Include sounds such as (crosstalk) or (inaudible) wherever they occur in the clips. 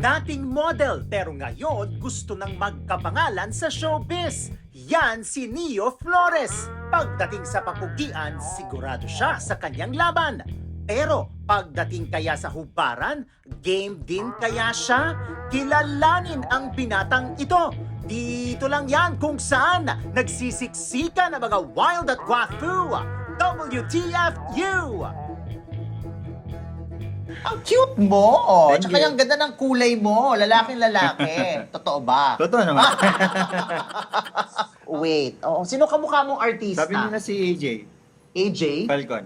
Dating model pero ngayon gusto nang magkapangalan sa showbiz. Yan si Neo Flores. Pagdating sa papugian, sigurado siya sa kanyang laban. Pero pagdating kaya sa hubaran, game din kaya siya? Kilalanin ang binatang ito. Dito lang yan kung saan nagsisiksika na mga wild at wafu. WTFU! Ang cute mo! Thank Tsaka you. yung ganda ng kulay mo. Lalaking lalaki. (laughs) Totoo ba? Totoo naman. (laughs) Wait. Oo. Sino kamukha mong artista? Sabi nila si AJ AJ? Falcon.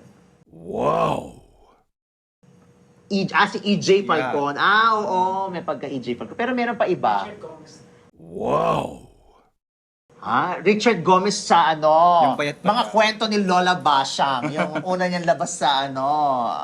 E- ah, si EJ Falcon. Ah, oo. May pagka-EJ Falcon. Pero meron pa iba. Ah, Richard Gomez sa ano, Yung payat pa. mga kwento ni Lola Basyang, yung (laughs) una niyang labas sa ano,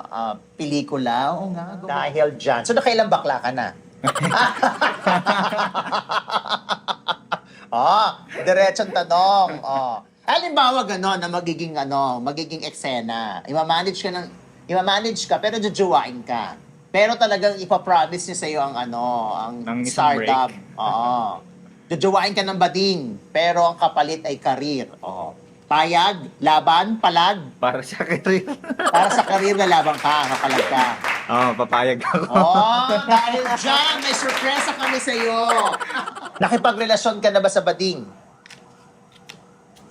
ah, pelikula. Oo nga. Dahil dyan. So, nakailang bakla ka na? (laughs) oh, diretsong tanong. Oh. Halimbawa gano'n na magiging ano, magiging eksena. Imamanage ka ng imamanage ka pero jujuwain ka. Pero talagang ipapromise niya sa'yo ang ano, ang Ng isang startup. break. Oo. Jujuwain ka ng bading, pero ang kapalit ay karir. Oo. Payag, laban, palag. Para sa career. (laughs) Para sa karir na laban ka, kapalag ka. Oo, oh, papayag ako. Oh, (laughs) dahil dyan, may sorpresa kami sa iyo. Nakipagrelasyon ka na ba sa bading?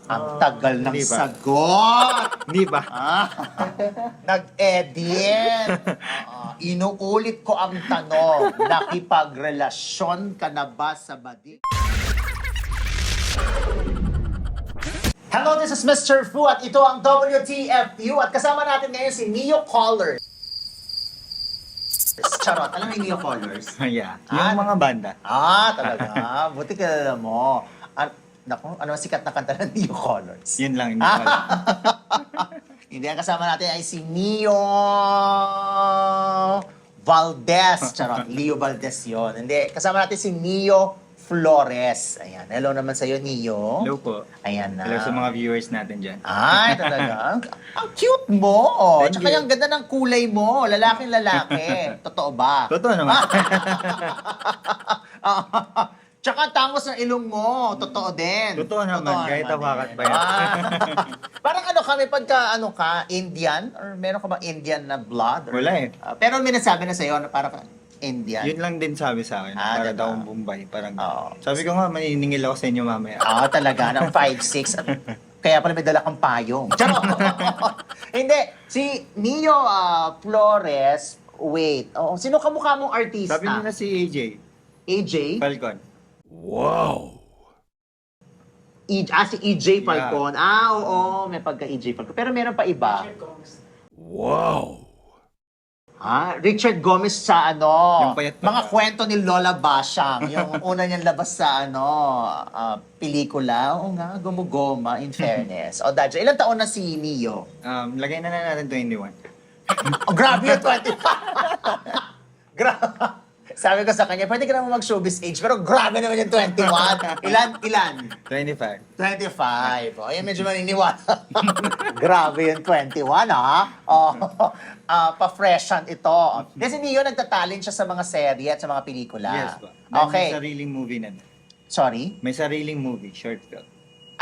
Ang tagal ng Hindi pa. sagot. (laughs) Hindi ba? Ah, nag-edit. Oo, inuulit ko ang tanong. Nakipagrelasyon ka na ba sa bading? Hello, this is Mr. Fu at ito ang WTFU at kasama natin ngayon si Neo Callers. Charot, alam mo yung Neo Callers? (laughs) yeah. Ah, Yung mga banda. Ah, talaga. Buti kilala mo. An naku, ano sikat na kanta ng Neo Colors? Yun lang. Ko alam. (laughs) Hindi, ang kasama natin ay si Neo Valdez. Charot, Leo Valdez yon. Hindi, kasama natin si Neo Flores. Ayan, hello naman sa'yo, Neo. Hello po. Ayan na. Hello sa mga viewers natin dyan. Ay, talaga. (laughs) ang, cute mo. Thank Tsaka you. yung ganda ng kulay mo. Lalaking lalaki. (laughs) Totoo ba? Totoo naman. (laughs) Tsaka ang tangos ng ilong mo. Totoo din. Totoo naman, kahit naman awakat din. pa yan. Ah. Parang ano kami, pagka ano ka, Indian? Or meron ka ba Indian na blood? Or- Wala eh. Ah, pero may nasabi na sa'yo na parang Indian. Yun lang din sabi sa akin. Ah, para diba? daw ang Bombay. Parang, Oo. sabi ko nga, maniningil ako sa inyo mamaya. Ah, talaga, ng 5'6". At Kaya pala may dala kang payong. (laughs) Charot! (laughs) Hindi. Si Neo ah, Flores, wait. Oh, sino kamukha mong artista? Sabi nila si AJ AJ? Falcon. E, ah, si EJ Falcon. Ah, oo, may pagka-EJ Falcon. Pero meron pa iba. Ah, Richard Gomez sa ano, Yung payat mga kwento ni Lola Basyang, yung (laughs) una niyang labas sa ano, ah, pelikula. Oo nga, gumugoma, in fairness. o, Dadja, ilang taon na si Neo? Um, lagay na na natin 21. Oh, grabe yung 20. (laughs) (laughs) Gra- Sabi ko sa kanya, pwede ka naman mag-showbiz age, pero grabe naman yung 21. (laughs) Ilan? Ilan? 25. 25. O, yan medyo maniniwala. (laughs) Grabe yung 21, ha? O, (laughs) ah, pa-freshan ito. Kasi Neo nagtatalent siya sa mga serye at sa mga pelikula. Yes po. May Okay. sariling movie na. Sorry? May sariling movie, short film.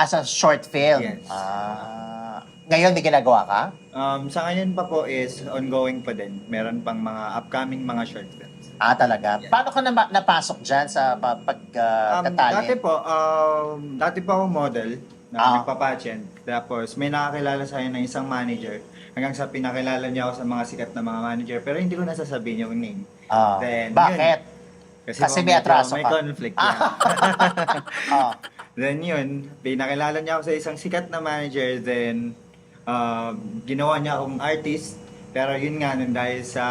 As a short film? Yes. Ah. ngayon, may ginagawa ka? Um, sa ngayon pa po is ongoing pa din. Meron pang mga upcoming mga short films. Ah, talaga? Yeah. Paano ka na napasok dyan sa pa- Um, dati po, um, dati po ako model na Ah. nagpa-pageant. Tapos may nakakilala sa akin ng isang manager. Hanggang sa pinakilala niya ako sa mga sikat na mga manager. Pero hindi ko nasasabihin yung name. Ah, Then, bakit? Kasi, Kasi po, may medyo atraso May ka. conflict yan. (laughs) Ah. (laughs) Then yun, pinakilala niya ako sa isang sikat na manager. Then, um, ginawa niya akong artist. Pero yun nga, nun dahil sa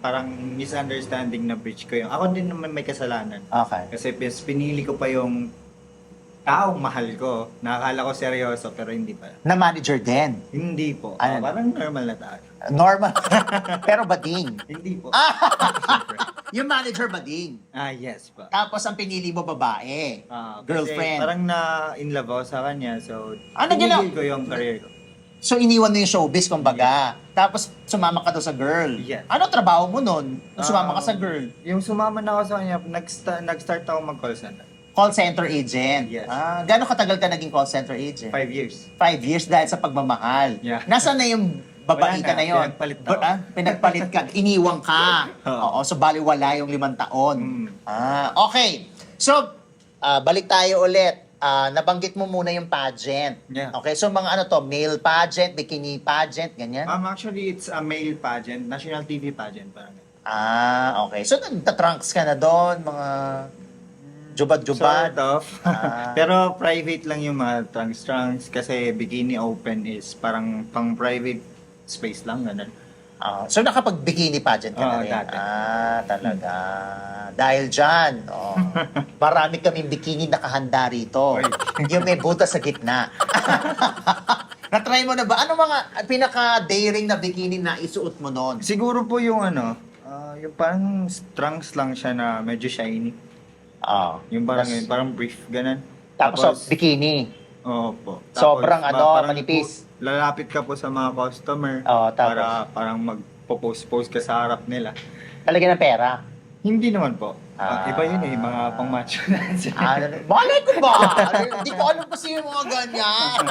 parang misunderstanding na breach ko yung ako din naman may kasalanan. Okay. Kasi pis- pinili ko pa yung taong mahal ko. Nakakala ko seryoso pero hindi pa. Na manager din. Hindi po. Ano? Ah, parang normal na tao. Normal. (laughs) Pero bading. Hindi po. Siyempre. (laughs) Yung manager bading. ah, yes po. Tapos ang pinili mo babae. Ah, kasi Girlfriend. Parang na in love ako sa kanya. So, Ano ginawa- pinigil ko yung career ko. So, iniwan mo yung showbiz, kumbaga. Tapos, sumama ka to sa girl. Yes. Ano trabaho mo nun? Nung sumama ka sa Um, girl? Yung sumama na ako sa kanya, nag-start, nag-start ako mag-call center. Call center agent. Yes. Ah, gaano katagal ka naging call center agent? Five years. Five years dahil sa pagmamahal. Yeah. Nasaan na yung babae Wala ka na, na yun? pinagpalit na ako. ah, pinagpalit ka. Iniwang ka. (laughs) Oo, Oo. so baliwala yung limang taon. Mm. Ah, okay. So, ah, balik tayo ulit. Ah, nabanggit mo muna yung pageant. Yeah. Okay, so mga ano to, male pageant, bikini pageant, ganyan? Um, actually, it's a male pageant, national TV pageant. Parang. Ah, okay. So, nagtatrunks ka na doon, mga jubad-jubad. Sort of. Ah. (laughs) Pero private lang yung mga trunks-trunks kasi bikini open is parang pang private space lang, ganun. Ah, so nakapag-bikini pageant ka na Oo, rin? dati. Ah, talaga. Dahil dyan, oh, (laughs) marami kaming bikini nakahanda rito. Oy. yung may butas sa gitna. (laughs) Na-try mo na ba? Ano mga pinaka-daring na bikini na isuot mo noon? Siguro po yung ano, ah, yung parang trunks lang siya na medyo shiny. Ah, Yung parang, Tas- yun, parang brief, ganun. tapos, so, bikini. Oo po. Sobrang ba- ano, manipis. Lalapit ka po sa mga customer Oo, tapos? para parang magpo-post-post ka sa harap nila. Talagyan ng pera. Hindi naman po. Ah. Ah, iba yun eh, mga pang macho na. Ah, malay ko ba? (laughs) Hindi ko alam kasi yung mga ganyan.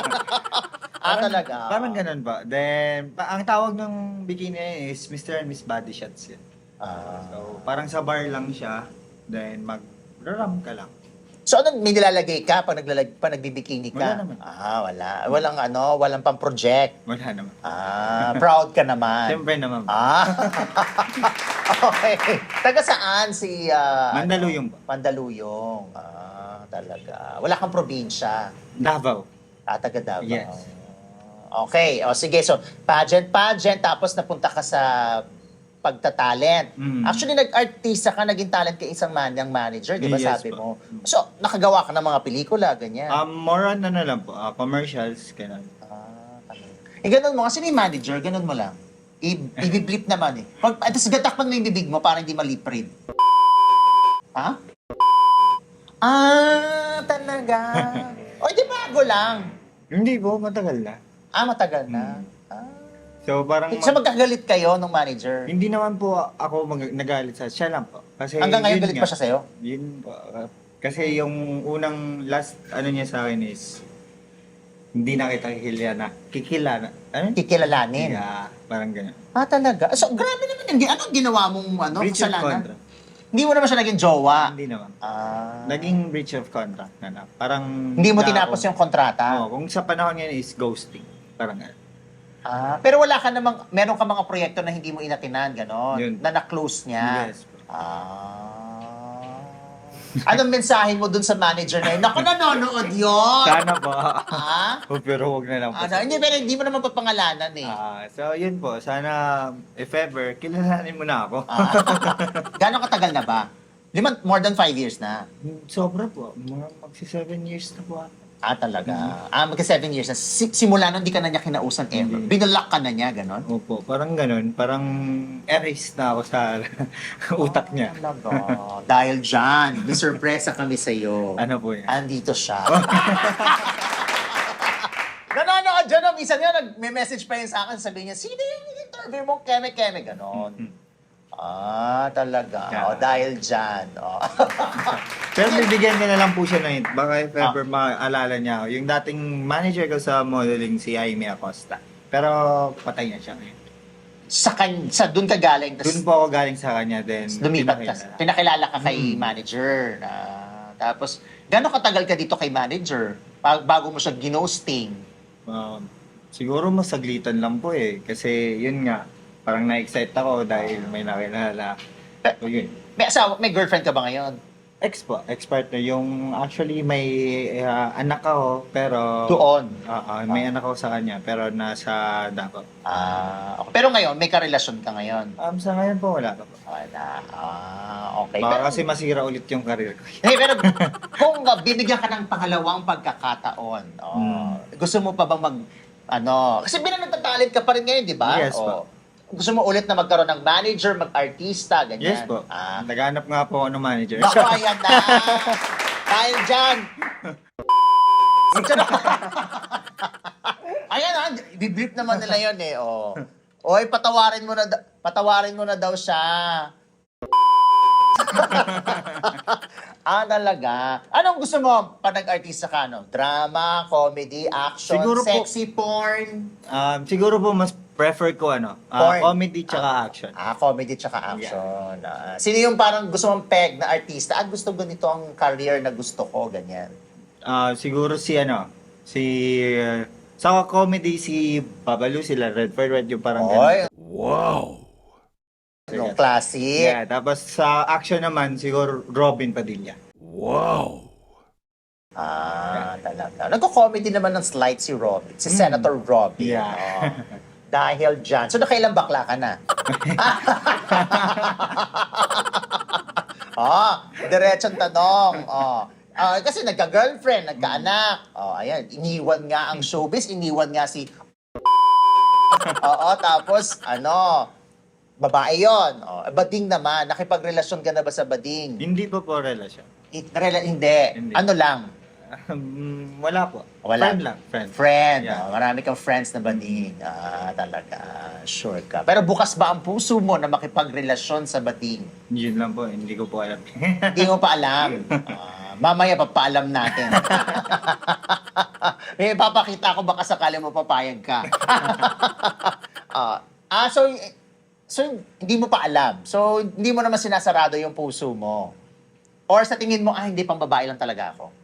(laughs) ah, talaga. Parang ganun ba? Then, pa- ang tawag ng bikini is Mr. and Miss Body Shots yun. Ah. So, parang sa bar lang siya. Then, mag-ram ka lang. So ano, may nilalagay ka pag, naglalag, pag nagbibikini ka? Wala naman. Ah, wala. Walang ano, walang pang project. Wala naman. Ah, proud ka naman. Siyempre naman. Ah. (laughs) okay. Taga saan si ah, Mandaluyong ba? Mandaluyong. Ah, talaga. Wala kang probinsya. Davao. Ah, taga Davao. Yes. Okay. O sige, so pageant, pageant, tapos napunta ka sa pagtatalent. Mm. Actually, nag-artista ka, naging talent ka isang man, yung manager, di ba Yes sabi po. mo? So, nakagawa ka ng mga pelikula, ganyan. Um, more on ano lang po, ah, commercials, ganun. Ah, talaga. Eh, ganun mo. Kasi may manager, ganun mo lang. I- i-blip naman eh. Pag, at tapos gatakpan mo yung bibig mo para hindi malip read. Ha? Ah, talaga. (laughs) o, di bago lang. Hindi po, matagal na. Ah, matagal na. Ah. So, parang... So, magkagalit kayo nung manager? Hindi naman po ako mag- nagalit sa siya lang po. Kasi Hanggang ngayon yun galit nga. pa siya sa'yo? Yun po. kasi yung unang last ano niya sa akin is hindi na kita kikilala. Kikilala. Ano? Kikilalanin? Yeah, parang ganun. Ah, talaga? So, grabe naman yun. Anong ginawa mong ano, breach of kasalanan? contract. Hindi mo naman siya naging jowa? Hindi naman. Ah. Naging breach of contract na na. Parang... Hindi mo na tinapos yung kontrata? Oo, kung sa panahon ngayon is ghosting. Parang ganun. Ah, pero wala ka namang, meron ka mga proyekto na hindi mo inatinan, gano'n? Yun. Na na-close niya? Yes. Ah. Anong mensahe mo dun sa manager na yun? Naku, nanonood yun! Sana po. Ha? (laughs) Oh, pero wag na lang po. Ano, hindi, pero hindi mo naman papangalanan eh. Ah, so, yun po. Sana, if ever, kilalanin mo na ako. Ah. Gano'ng katagal na ba? Lima, more than five years na. Sobra po. Mga magsi seven years na po. ata. Ah, talaga. Ah, magka seven years na. Si- simula nung di ka na niya kinausan ever. Hindi. Binalak ka na niya, gano'n? Opo, parang ganun. Parang erase na ako sa (laughs) utak niya. Talaga. Dahil dyan, may sorpresa kami sa'yo. Ano po yan? Andito siya. (laughs) Nanonood dyan, no? minsan nga nag-message pa yun sa akin, sabi niya, sino yung interview mo? Keme, keme, ganon. Ah, talaga. Yeah. O, dahil dyan. O. (laughs) Pero bibigyan niya na lang po siya ng hint. Baka if Ah. ever maalala niya ako. Yung dating manager ko sa modeling, si Jaime Acosta. Pero patay na siya ngayon. sa, kan sa doon ka galing, Doon tapos po ako galing sa kanya. Then, lumipat ka. pinakilala. Pinakilala ka kay Mm. manager. Na, tapos, gano'ng katagal ka dito kay manager? Pa- Bago mo siya ginosting. Um, siguro masaglitan lang po eh. Kasi yun nga, parang na-excite ako dahil may nakilala. So yun. May asawa, may girlfriend ka ba ngayon? Ex po, ex-partner. Yung actually may uh, anak ako, pero... Doon. Oo, may anak ako sa kanya, pero nasa Davao. Ah, okay. Pero ngayon, may karelasyon ka ngayon. Um, sa ngayon po, wala pa po. Wala. Ah, okay. Baka Pero- kasi masira ulit yung career ko. Hey, pero (laughs) kung uh, binigyan ka ng pangalawang pagkakataon, oh, Hmm. gusto mo pa bang mag, ano, kasi bilang nagtatalent ka pa rin ngayon, di ba? Yes, Oh, gusto mo ulit na magkaroon ng manager, mag-artista, ganyan? Yes po. Ah, Naghanap nga po ako ng manager. baka (laughs) yan na. Dahil dyan. Ayan ah, biblip naman nila yun eh. Oh. Oy, patawarin mo na da- patawarin mo na daw siya. ah, talaga. Anong gusto mo pag nag-artista ka, no? Drama, comedy, action, Siguro po- sexy porn? Um, siguro po mas prefer ko ano, ah, Porn. comedy tsaka action. Ah, comedy tsaka action. Ah, sino yung parang gusto mong peg na artista? Ah, gusto ganito ang career na gusto ko, ganyan. Ah, siguro si ano, si uh, sa comedy si Babalu sila Red for Red yung parang Oy, ganun. no, classic. Yeah, tapos sa action naman siguro Robin Padilla. Ah, talaga. Nagko-comedy naman ng slight si Robin. Si Senator Robin. Hmm. Yeah. Oo. (laughs) Dahil dyan. So, nakailang bakla ka na? (laughs) ah, diretsong tanong. Oh. Ah, kasi nagka-girlfriend, nagka-anak. Oh, ayan. Iniwan nga ang showbiz, iniwan nga si... Oo, tapos, ano, babae yon. Oh, bading naman. Nakipagrelasyon ka na ba sa bading? Hindi pa po relasyon. I- rela- hindi. Hindi. Ano lang? Um, wala po. Wala. Friend lang, friend. Friend. Yeah. Oh, marami kang friends na bading. Ah, talaga. Sure ka. Pero bukas ba ang puso mo na makipagrelasyon sa bading? Yun lang po, hindi ko po alam. (laughs) Hindi mo pa alam. Ah, mamaya papaalam natin. May (laughs) papakita ko baka sakali mo papayag ka. (laughs) ah, ah, so, so, hindi mo pa alam. So, hindi mo naman sinasarado yung puso mo. Or sa tingin mo, ah, hindi pang babae lang talaga ako.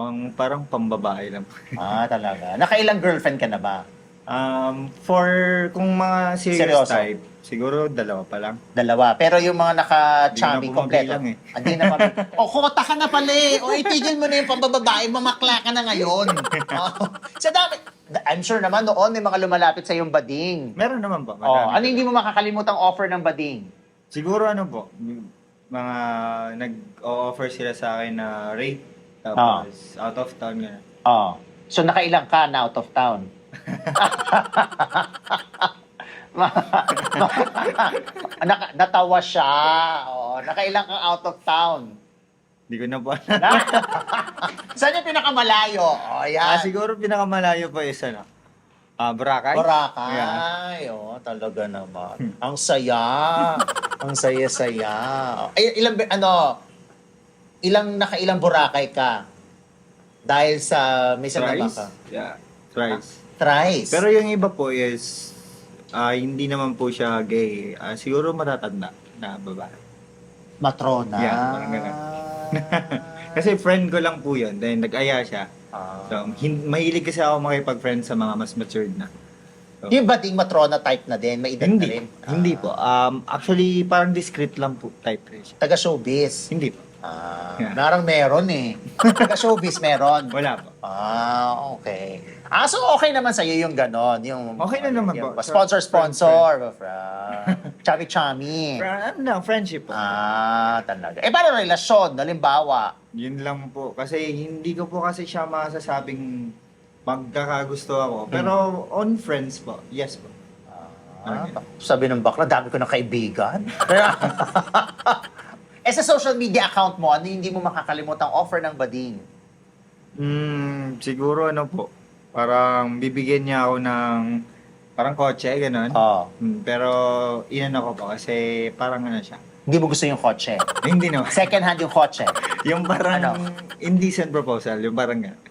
Pang, parang pambabae lang. (laughs) Ah, talaga. Nakailang girlfriend ka na ba? Um, for kung mga serious Seryoso? type, siguro dalawa pa lang. Dalawa. Pero yung mga naka-chummy Hindi na kompleto. pumabilang eh. Hindi naman. o, kota ka na pala eh. O, itigil mo na yung pambababae. Mamakla ka na ngayon. (laughs) oh. Sa dami. I'm sure naman noon may mga lumalapit sa yung bading. Meron naman po. Oh, marami. ano hindi mo makakalimutang offer ng bading? Siguro ano po, mga nag-o-offer sila sa akin na rate. Tapos out of town gano'n. Oh. So nakailang ka na out of town? (laughs) Naka- natawa siya. Oo, nakailang kang out of town? Hindi ko na po (laughs) alam. Saan yung pinakamalayo? Oh, yan. ah, siguro pinakamalayo pa is ano, ah, Boracay. Boracay. Yeah. Oh, talaga naman. Ang saya. Ang saya-saya. Ay, ilang, be- ano, ilang, nakailang Boracay ka? Dahil sa, may sinama Thrice. ka? Yeah, thrice. Thrice. Pero yung iba po is, ah, hindi naman po siya gay. Ah, siguro matatanda na babae. Matrona. Yeah, parang ganun. (laughs) Kasi friend ko lang po yun. Then nag-aya siya. Ah. So, hin- mahilig kasi ako makipag-friend sa mga mas matured na. So, yung bading matrona type na din, may edad na hindi. rin. Hindi po. Um, actually, parang discreet lang po type rin siya. Taga showbiz. Hindi po. Ah, Yeah. narang meron eh. Taga showbiz meron. Wala po. Ah, okay. Ah, so okay naman sa'yo yung ganon. Yung, Okay na naman yung po. Sponsor, sponsor. (laughs) Chami-chami. Fra- ano lang, friendship po. Ah, talaga. Eh, paano relasyon? Halimbawa, Yun lang po. Kasi hindi ko po kasi siya masasabing magkakagusto ako. Pero on friends po, yes po. ah, sabi ng bakla, dami ko ng kaibigan. (laughs) eh, sa social media account mo, ano hindi mo makakalimutang offer ng bading? Hmm, siguro ano po. Parang bibigyan niya ako ng parang kotse, ganun. Oh, Hmm, pero inano ko po kasi parang ano siya. hindi mo gusto yung kotse. (laughs) Hindi naman. Second hand yung kotse. (laughs) yung parang Ano? indecent proposal, yung parang ganun.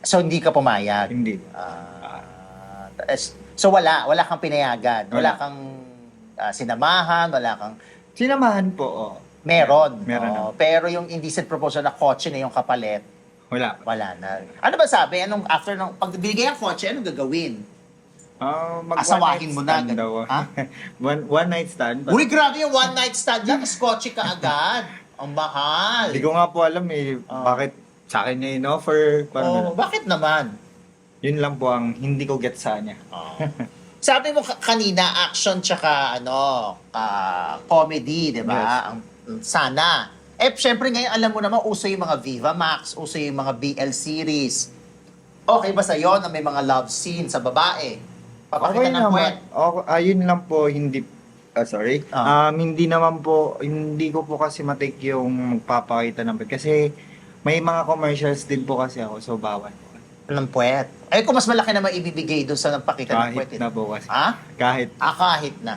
So, hindi ka pumayag. Hindi. Ah, es- so wala, wala kang pinayagan, wala Wala. kang ah, sinamahan, wala kang Sinamahan po, oh. Meron. Meron Oh, pero yung indecent proposal na kotse na yung kapalit, Wala. wala na. Ano ba sabi? Anong after nung pag binigay ang kotse, anong gagawin? Ah, mag Asawahin mo na, stand ganun. daw. Ha? (laughs) one, one night stand. Uy, grabe yung one night stand lang, tapos kotse ka agad. Ang mahal. Hindi ko nga po alam eh, Ah. bakit sa akin niya in-offer. Parang Oh, bakit naman? Yun lang po ang hindi ko get sa niya. Oh. Sabi mo ka- kanina, action tsaka ano, ah, comedy, di ba? Ang Sana. Eh, syempre ngayon, alam mo naman, uso yung mga Viva Max, uso yung mga BL series. Okay ba sa'yo na may mga love scene sa babae? Papakita ng kwet. Okay, ayun lang po, hindi, ah, sorry. Ah. Um, hindi naman po, hindi ko po kasi matake yung magpapakita ng Kasi may mga commercials din po kasi ako, so bawal. Ng puwet. Ay, kung mas malaki na maibibigay doon sa nagpakita ng puwet. Kahit eh. na po kasi. Ha? Kahit. Ah, kahit na.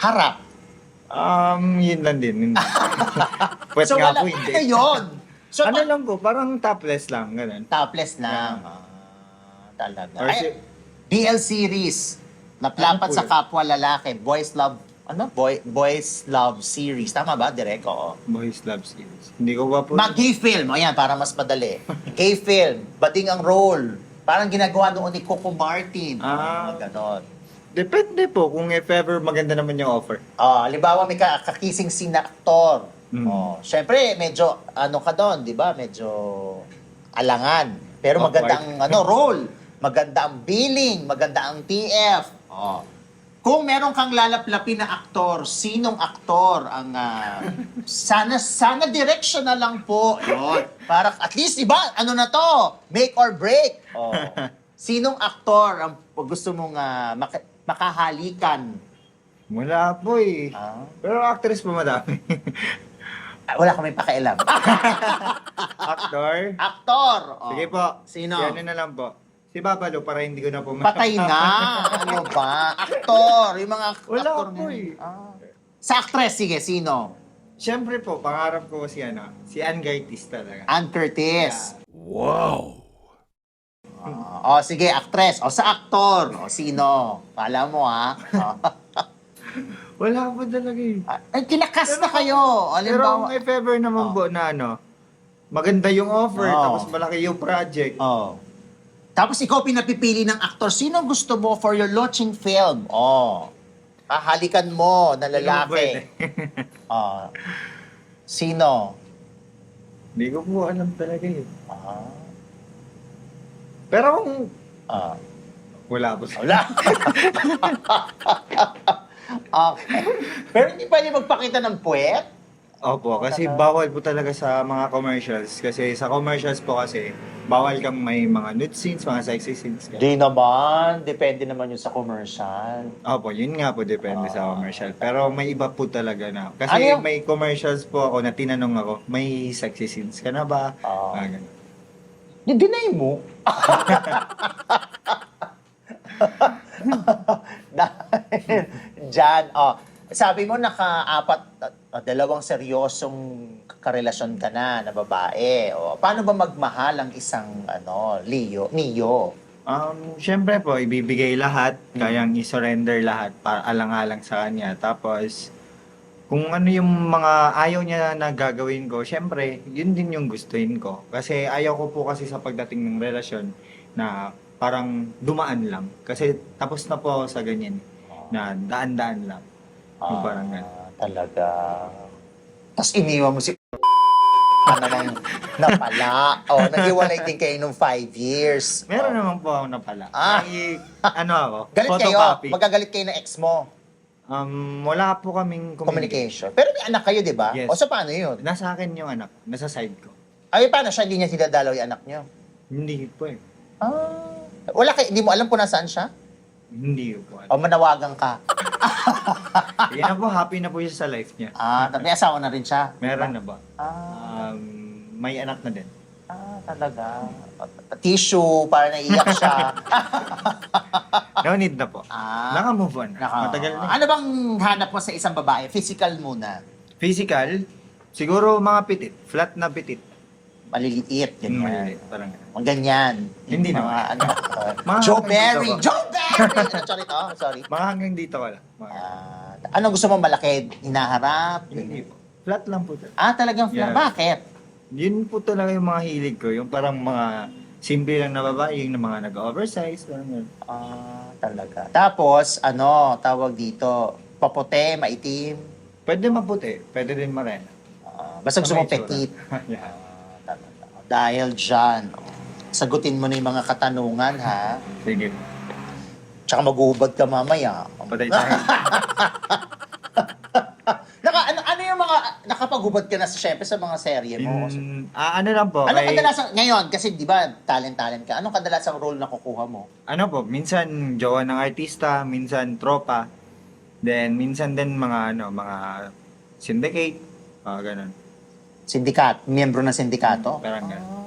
Harap. Um, yun lang din. (laughs) Pwet so, nga wala po, hindi. Ayun. So, ano lang po, parang topless lang, ganun. topless lang. Ah, talaga. Or Ay, si- BL series. Naplapat Ano po sa yun? kapwa lalaki. Boys love, ano? Boy, boys love series. Tama ba, Direk? Oo. Boys Love Series. Hindi ko ba po... Mag-gay film. Ayan, para mas madali. gay film. Bading ang role. Parang ginagawa noon ni Coco Martin. Ah. Mga ganon. Depende po kung if ever maganda naman yung offer. Ah, halimbawa may ka- kakising scene na aktor. Mm. Oh, syempre medyo ano ka doon, 'di ba? Medyo alangan. Pero Awkward. maganda ang ano role, maganda ang billing, maganda ang TF. Oh. Kung meron kang lalaplapin na aktor, sinong aktor ang ah, (laughs) sana sana direction na lang po. Yun. Para at least 'di ba? Ano na to? Make or break. Oh. (laughs) Sinong aktor ang gusto mong ah, maka- makahalikan? Wala po eh. Ah. Pero actress po madami. (laughs) Ah, Wala kami pakialam. (laughs) Actor? Aktor! Oh. Sige po. Sino? Si ano na lang po. Si Babalo para hindi ko na po Patay na. (laughs) ano ba? Aktor. Yung mga ak- Wala aktor po eh. Ah. Sa actress, sige, sino? Siyempre po, pangarap ko si ano, si Ann Gartis talaga. Ann Curtis. Wow! Oh, sige, actress. O, sa aktor. O, sino? Kala mo, ha? Oh. (laughs) Wala po talaga eh. Ay, kinakas na kayo. Pero Halimbawa. if ever naman Oh. po na ano, maganda yung offer, Oh. tapos malaki yung project. Oh. Tapos ikaw pinapipili ng aktor. Sino gusto mo for your launching film? Oh. Kahalikan mo na Hindi lalaki. pwede. (laughs) Oh. Sino? Hindi ko po alam talaga eh. Ah. Pero kung Ah. wala po sa... Wala. okay. (laughs) Pero hindi pwede magpakita ng puwet? Opo, kasi bawal po talaga sa mga commercials. Kasi sa commercials po kasi, bawal kang may mga nude scenes, mga sexy scenes. Di naman. Depende naman yun sa commercial. Opo, yun nga po depende sa Ah. commercial. Pero may iba po talaga na. Kasi Ano yung- may commercials po ako na tinanong ako, may sexy scenes ka na ba? Ah. Ah, ganun. Di-deny mo. (laughs) Dahil dyan, oh, sabi mo naka-apat, uh, dalawang seryosong karelasyon ka na na babae. O, paano ba magmahal ang isang ano, Leo, Neo? Um, syempre po, ibibigay lahat, kayang i-surrender lahat para alang-alang sa kanya. Tapos, kung ano yung mga ayaw niya na gagawin ko, syempre, yun din yung gustuin ko. Kasi ayaw ko po kasi sa pagdating ng relasyon na parang dumaan lang. Kasi tapos na po ako sa ganyan, na daan-daan lang. Yung parang ganun. Ah, talaga. Tapos iniwan mo si ka namang napala. O, naghiwalay din kayo nung five years. Meron Oh. naman po ako na pala. Ah. May, ano ako, Galit kayo? photocopy. Magagalit kayo ng ex mo? Um, wala po kaming Communication. communication. Pero may anak kayo, di ba? Yes. O so paano yun? Nasa akin yung anak, nasa side ko. Ay, paano siya? Hindi niya dinadalaw yung anak niyo? Hindi po eh. Ah. Wala kayo, hindi mo alam kung nasaan siya? Hindi po. O manawagan ka? (laughs) Yan na po, happy na po siya sa life niya. Ah, may asawa na rin siya? Meron na ba? Ah, Um, may anak na din. Ah talaga. Tissue, para naiyak siya. (laughs) No need na po. ah, Naka-move on. naka- Matagal na. Ano bang hanap mo sa isang babae? Physical muna. Physical, siguro mga pitit. Flat na pitit. Maliliit, Yung ganyan. maliliit. Parang ganun. Mga ganyan. Hindi Yung mga, ano, uh, (laughs) Mga Joe Berry! dito ba? Joe Berry! Ano, (laughs) sorry to, sorry. Mga hanggang dito ka lang. Mga, Ah, ano gusto mo malaki? Hinaharap? hindi po. Flat lang po. talaga. Ah, talagang flat. Yeah. Bakit? Yun po talaga yung mga hilig ko. Yung parang mga simple lang na babae, yung mga nag-oversize. Parang ganun. Ah, talaga. Tapos, ano, tawag dito, papote, maitim. Pwede maputi, pwede din marena. Ah, basta gusto mo Sa may itsura. petit. (laughs) yeah. Ah, talaga. Dahil dyan, sagutin mo na yung mga katanungan, ha? Sige. Tsaka maguhubad ka mamaya. Patay tayo. (laughs) Naka, ano, ano yung mga, nakapaghubad ka na sa, syempre, sa mga serye mo? In, ah, ano lang po, Ano kay- kadalasan, ngayon, kasi di ba, talent-talent ka, anong kadalasang role na kukuha mo? ano po, minsan jowa ng artista, minsan tropa, then minsan din mga ano, mga syndicate, ah ganun. Sindikat, miyembro ng sindikato? Parang ganun. Ah.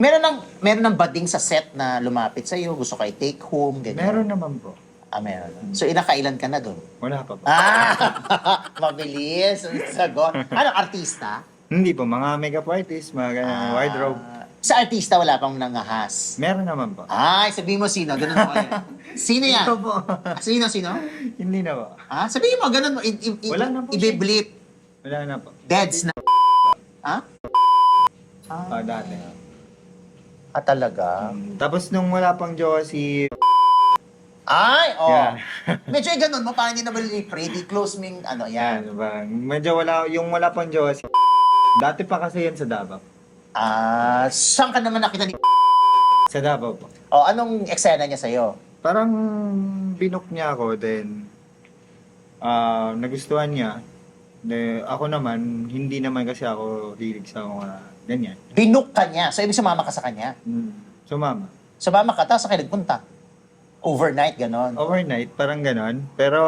Meron ng, meron ng bading sa set na lumapit sa'yo, gusto kay take home, ganyan. Meron naman po. Ah, meron. So, inakailan ka na doon? Wala pa po. Ah! (laughs) Mabilis. ang Sagot. Ano, artista? Hindi po, mga makeup artist, mga ganyan, Ah, wardrobe. Sa artista, wala pang nangahas. Meron naman po. Ay, sabihin mo sino, ganun mo. eh. Sino yan? Ito po. Sino, sino? Hindi na po. Ah, sabihin mo, ganun mo. I- i- i- Wala na po Ibe-bleep. Wala na po. Deads na. Ha? Ah, dati. Ah, talaga? Um, tapos nung wala pang jowa si... Ay, oh. Yeah. (laughs) Medyo yung ganun mo, parang hindi na pretty close ming, ano, yan. Yan, parang medyo wala, yung wala pang jowa si... (laughs) Dati pa kasi yan sa Davao. Ah, saan ka naman nakita ni Sa Davao po. Oh, anong eksena niya sa'yo? Parang binook niya ako, then ah nagustuhan niya. De, ako naman, hindi naman kasi ako hilig sa mga ganyan. Binook ka niya. So, ibig sumama ka sa kanya. Mm. Sumama. Sumama ka, tapos sa kayo nagpunta. Overnight, ganon. Overnight, parang ganon. Pero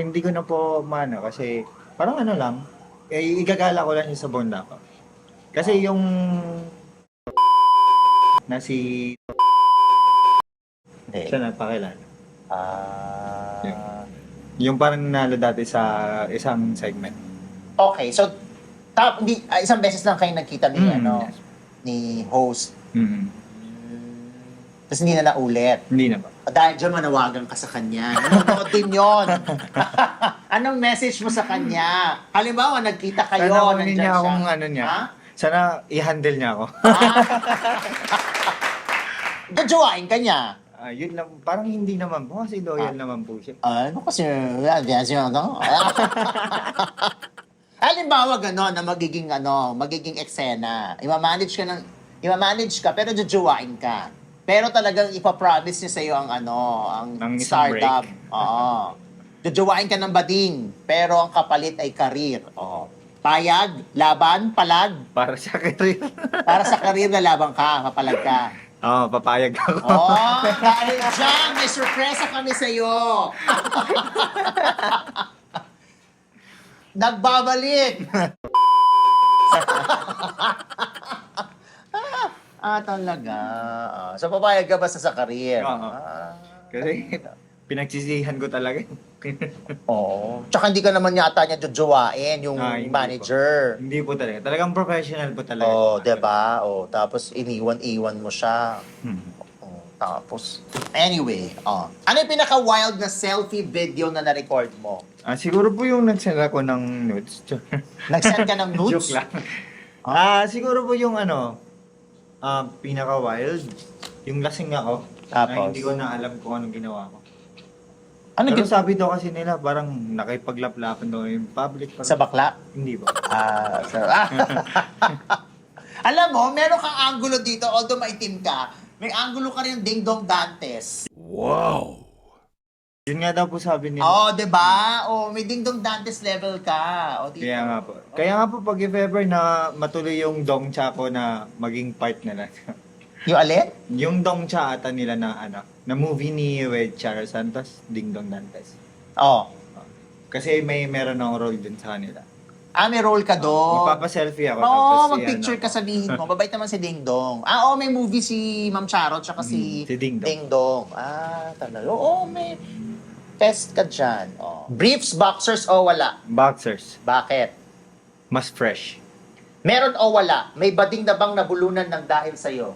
hindi ko na po mano kasi parang ano lang, eh, igagala ko lang siya sa bonda ko. Kasi yung na si Hindi. siya nagpakilala. Ah. Yung parang nanalo dati sa isang segment. Okay, so, tap, hindi, ah, isang beses lang kayo nagkita ni, Mm, ano, yes. ni host. Mm. Tapos hindi na naulit. Hindi na ba? Dahil dyan manawagan ka sa kanya. Nanonood din yun. (laughs) Anong message mo sa kanya? Halimbawa, nagkita kayo, Sana kunin nandyan niya siya. akong ano niya. Ha? Sana i-handle niya ako. (laughs) Gajowain ka niya. Ah, yun lang, parang hindi naman po kasi loyal Ah. naman po siya. Ano kasi, yan, yan siya, ano? Halimbawa, gano'n, na magiging, ano, magiging eksena. Imamanage ka ng, imamanage ka, pero jujuwain ka. Pero talagang ipapromise niya sa'yo ang, ano, ang isang startup. break. Oo. Jujuwain ka ng bading, pero ang kapalit ay karir. Oo. Payag, laban, palag. Para sa career. (laughs) Para sa karir na labang ka, mapalag ka. Oo, papayag ako. Oh, (laughs) dahil dyan, may sorpresa kami sa'yo. (laughs) Nagbabalik. Ah, talaga. Ah, so, papayag ka basta sa career. Oo. Ah, Kasi pinagsisihan ko talaga. (laughs) Oo. Tsaka hindi ka naman yata niya jojowain, yung Ah, hindi manager. hindi po talaga. Talagang professional po talaga. Oo, oh, diba? Oh, tapos iniwan-iwan mo siya. Hmm. Oh, tapos, anyway, oh. ano yung pinaka-wild na selfie video na na-record mo? Ah, siguro po yung nagsend ako ng nudes. (laughs) Nag-send ka ng nudes? Joke lang. Ah, siguro po yung ano, ah, pinaka-wild, yung lasing ako. Tapos? Na hindi ko na alam kung anong ginawa ko. Ano Pero gin- sabi daw kasi nila, parang nakipaglaplapan daw yung public. Parang, sa bakla? Hindi ba? Ah, sa... (laughs) Alam mo, meron kang angulo dito, although maitim ka, may angulo ka rin Ding Dong Dantes. Yun nga daw po sabi nila. Oo, oh, di ba? Oh, may Ding Dong Dantes level ka. O, dito. Kaya nga po. Kaya nga po pag if ever na matuloy yung Dong Cha ko na maging part nila. (laughs) Yung alin? yung Dong Cha ata nila na ano, na movie ni Wed Chara Santos, Ding Dong Dantes. Oh. Kasi may meron akong role dun sa kanila. Ah, may role ka doon. Magpapa-selfie ako. Oo, tapos si, mag-picture ano, ka sabihin mo. (laughs) Babait naman si Ding Dong. Ah, oo, may movie si Ma'am Charot tsaka si, Mm, si Ding Dong. Dong. Ah, talaga. Oo, may test ka dyan. Oh. Briefs, boxers o wala? Boxers. Bakit? Mas fresh. Meron o wala? May bading na bang nabulunan ng dahil sa'yo?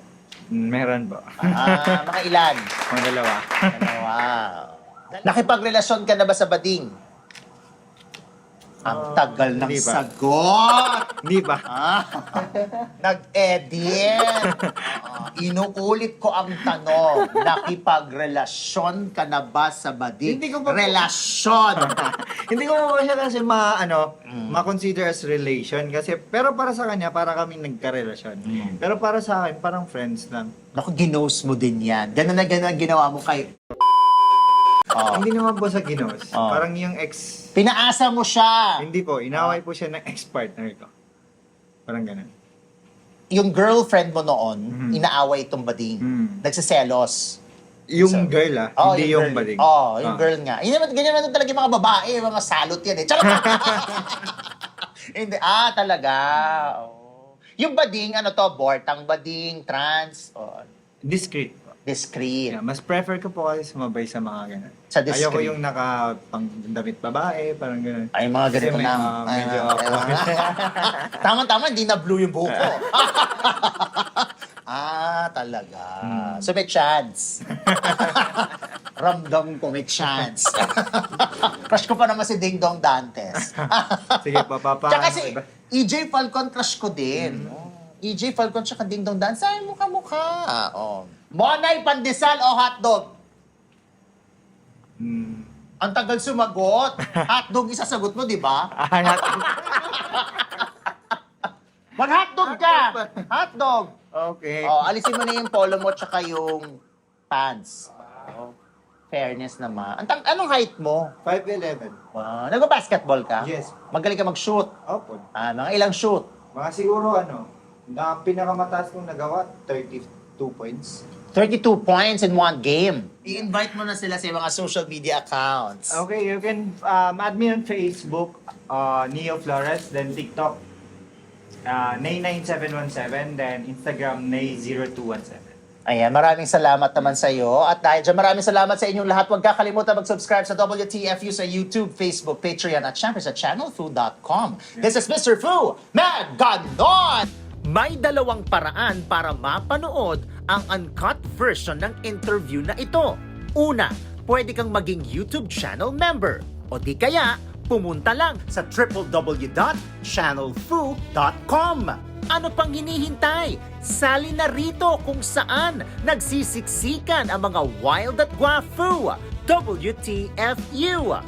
Mm, Meron ba? Ah, mga ilan? (laughs) Mga dalawa. Wow. Nakipagrelasyon ka na ba sa bading? Ang Ah, tagal ng pa. sagot! (laughs) Hindi ba? Ah, nag-edit. Ah, inuulit ko ang tanong. Nakipagrelasyon ka na ba sa bading? Hindi ko pa Relasyon. (laughs) Hindi ko pa siya kasi ma, ano, Mm. ma-consider as relation. Kasi, pero para sa kanya, para kami nagka-relasyon. Mm. Pero para sa akin, parang friends lang. Naku, ginos mo din yan. Ganun na ganun ang ginawa mo kay... Oh. Hindi naman po sa ginos. Oh. Parang yung ex, Pinaasa mo siya. hindi po, inaway po siya ng ex-partner ko. Parang ganun. Yung girlfriend mo noon, Mhm. inaaway itong bading. Mm. Nagsiselos. Yung So- girl ah, Oh, hindi yung, girl. bading. Oh, yung Ah. girl nga. Yun naman, ganyan naman talaga yung mga babae, yung mga salot yan eh. Charot! (laughs) Hindi, ah, talaga. Oh. Yung bading, ano to, bortang bading, trans, o Discreet. Discreet. Yeah, mas prefer ko po kasi sumabay sa mga ganun. Sa discreet. Ayoko yung naka pang damit babae, parang ganun. Ay, mga ganito na. medyo Ay, ako. (laughs) (laughs) Tama-tama, hindi na blue yung buhok ko. (laughs) ah, talaga. Hmm. So may chance. Ramdam ko may chance. crush ko pa naman si Ding Dong Dantes. Sige, papapa. Tsaka si EJ Falcon, crush ko din. Hmm. Oh. EJ Falcon tsaka Ding Dong Dantes, ay mukha-mukha. Oh. Monay Pandesal o hotdog? Hmm. Ang tagal sumagot. (laughs) Hotdog isasagot mo, di ba? Ay, hat- (laughs) Mag-hotdog ka! Hotdog! okay. Oh, alisin mo na yung polo mo tsaka yung pants. Oh, fairness naman. Ang tang- anong height mo? 5'11". Wow. Nag-basketball ka? Yes. Magaling ka mag-shoot? Opo. Ah, mga ilang shoot? Mga siguro ano, na pinakamataas kong nagawa, 32 points. 32 points in one game. I-invite mo na sila sa mga social media accounts. Okay, you can um, add me on Facebook, uh, Neo Flores, then TikTok, uh, Nay9717, then Instagram, Nay0217. Ayan, maraming salamat naman sa iyo. At dahil dyan, maraming salamat sa inyong lahat. Huwag kakalimutan mag-subscribe sa WTFU sa YouTube, Facebook, Patreon, at syempre sa channelfu.com. This is Mr. Fu, Maganon! May dalawang paraan para mapanood ang uncut version ng interview na ito. Una, pwede kang maging YouTube channel member. O di kaya, pumunta lang sa www.channelfu.com. Ano pang hinihintay? Sali na rito kung saan nagsisiksikan ang mga wild at guafu. WTFU.